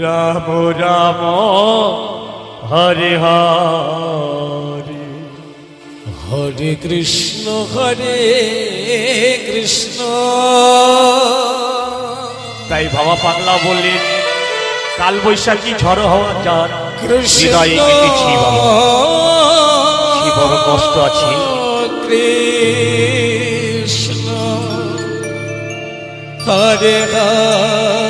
রাম রাম হরে হরে। হরে কৃষ্ণ হরে কৃষ্ণ। তাই বাবা পাগলা বললেন কাল বৈশাখী ঝড় হওয়া যার হৃদয়ে কেটেছি বাবা। বড় কষ্ট আছে। কৃষ্ণ। হরে হরে।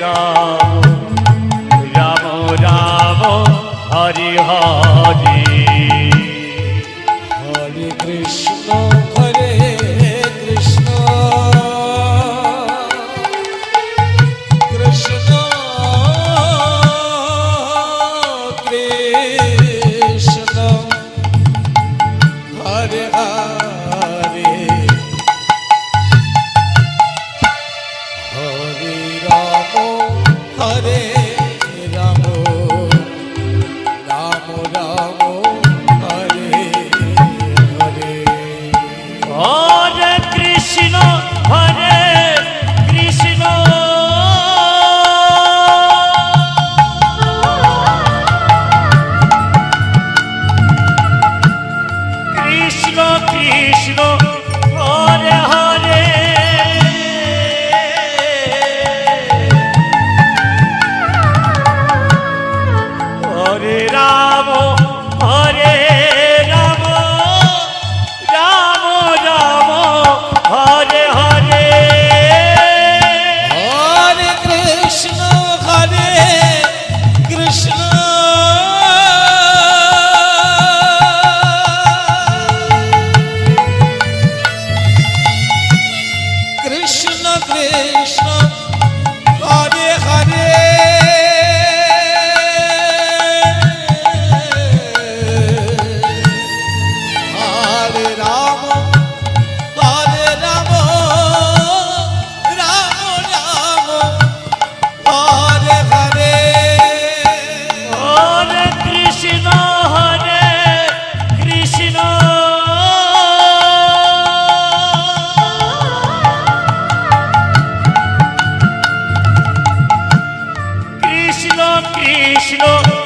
রাম কৃষ্ণ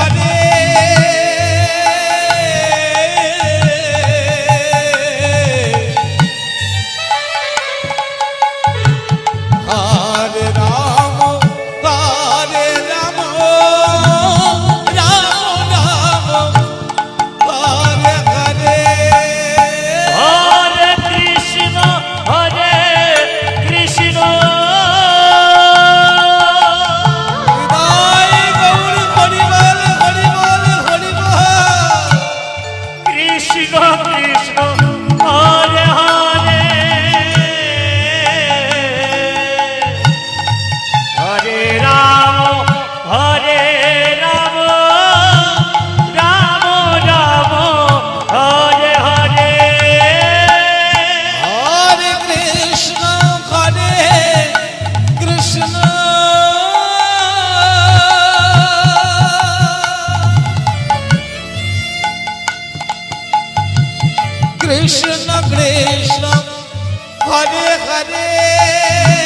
কৃষ্ণ কৃষ্ণ। হরে হরে।